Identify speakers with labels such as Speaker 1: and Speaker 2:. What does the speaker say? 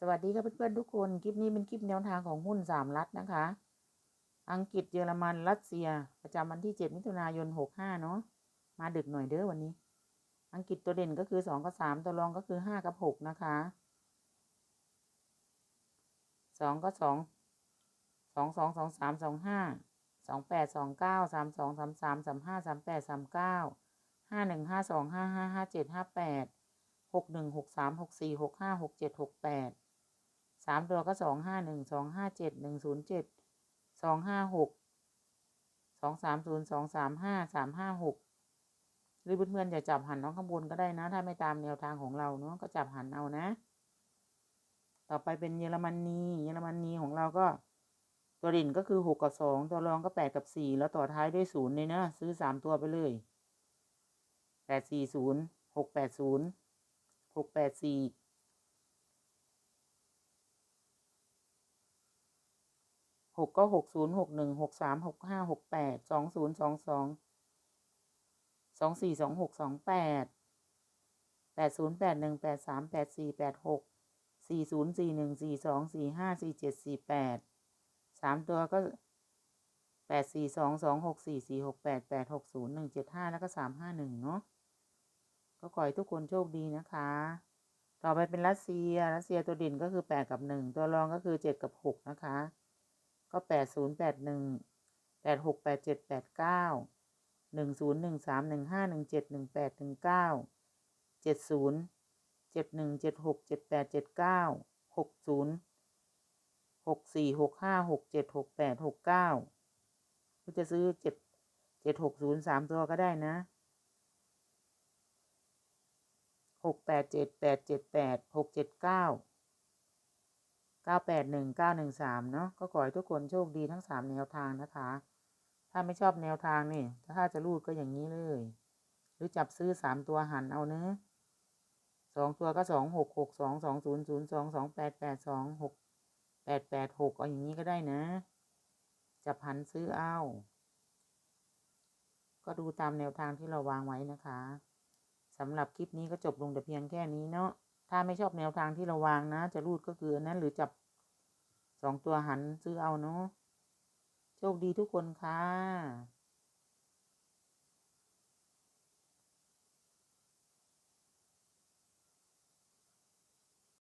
Speaker 1: สวัสดีครับเพื่อนๆทุกคน คลิปนี้เป็นคลิปแนวทางของหุ้นสามรัฐนะคะ อังกฤษเยอรมันรัสเซีย ประจำวันที่เจ็ดมิถุนายนหกห้าเนาะมาดึกหน่อยเด้อวันนี้ อังกฤษตัวเด่นก็คือสองกับสามตัวรองก็คือห้ากับหกนะคะสองก็สองสองสองสองสามสองห้าสองแปดสองเก้าสามสองสามสามสามห้าสามแปดสามเก้าห้าหนึ่งห้าสองห้าห้าห้าเจ็ดห้าแปดหกหนึ่งหกสามหกสี่หกห้าหกเจ็ดหกแปดามตัวก็สองห้าหนึ่งสองห้าเจ็ดหนึ่งศูนย์เจ็ดสองห้าหกสองสามศูนย์สองสามห้าสามห้าหกหรือเพื่อนๆจะจับหันน้องข้างบนก็ได้นะ ถ้าไม่ตามแนวทางของเราเนาะก็จับหันเอานะ ต่อไปเป็นเยอรมนีเยอรมนีของเราก็ ตัวเด่นก็คือหกกับสองตัวรองก็แปดกับสี่แล้วต่อท้ายด้วยศูนย์เลยนะซื้อสามตัวไปเลยแปดสี่ศูนย์หกแปดศูนย์หกแปดสี่ หกก็หกศูนย์หกหนึ่งหกสามหกห้าหกแปดสองศูนย์สองสองสองสี่สองหกสองแปดแปดศูนย์แปดหนึ่งแปดสามแปดสี่แปดหกสี่ศูนย์สี่หนึ่งสี่สองสี่ห้าสี่เจ็ดสี่แปดสามตัวก็แปดสี่สองสองหกสี่สี่หกแปดแปดหกศูนย์หนึ่งเจ็ดห้าแล้วก็สามห้าหนึ่งเนาะก็ขอให้ทุกคนโชคดีนะคะ ต่อไปเป็นรัสเซีย รัสเซียตัวเด่นก็คือแปดกับหนึ่งตัวรองก็คือเจ็ดกับหกนะคะ ก็แปดศูนย์แปดหนึ่งแปดหกแปดเจ็ดแปดเก้าหนึ่งศูนย์หนึ่งสามหนึ่งห้าหนึ่งเจ็ดหนึ่งแปดหนึ่งเก้าเจ็ดศูนย์เจ็ดหนึ่งเจ็ดหกเจ็ดแปดเจ็ดเก้าหกศูนย์หกสี่หกห้าหกเจ็ดหกแปดหกเก้าก็จะซื้อเจ็ดเจ็ดหกศูนย์สามตัวก็ได้นะหกแปดเจ็ดแปดเจ็ดแปดหกเจ็ดเก้า เก้าแปดหนึ่งเก้าหนึ่งสามเนาะก็ขอให้ทุกคนโชคดีทั้งสามแนวทางนะคะ ถ้าไม่ชอบแนวทางนี่ ถ้าจะรูดก็อย่างนี้เลย หรือจับซื้อสามตัวหันเอาเนื้อสองตัวก็สองหกหกสองสองศูนย์ศูนย์สองสองแปดแปดสองหกแปดแปดหกเอาอย่างนี้ก็ได้นะ จับหันซื้อเอา ก็ดูตามแนวทางที่เราวางไว้นะคะสำหรับคลิปนี้ก็จบลงแต่เพียงแค่นี้เนาะ ถ้าไม่ชอบแนวทางที่เราวางนะ จะรูดก็คืออันนั้นหรือจับสองตัวหันซื้อเอาเนาะโชคดีทุกคนค่ะ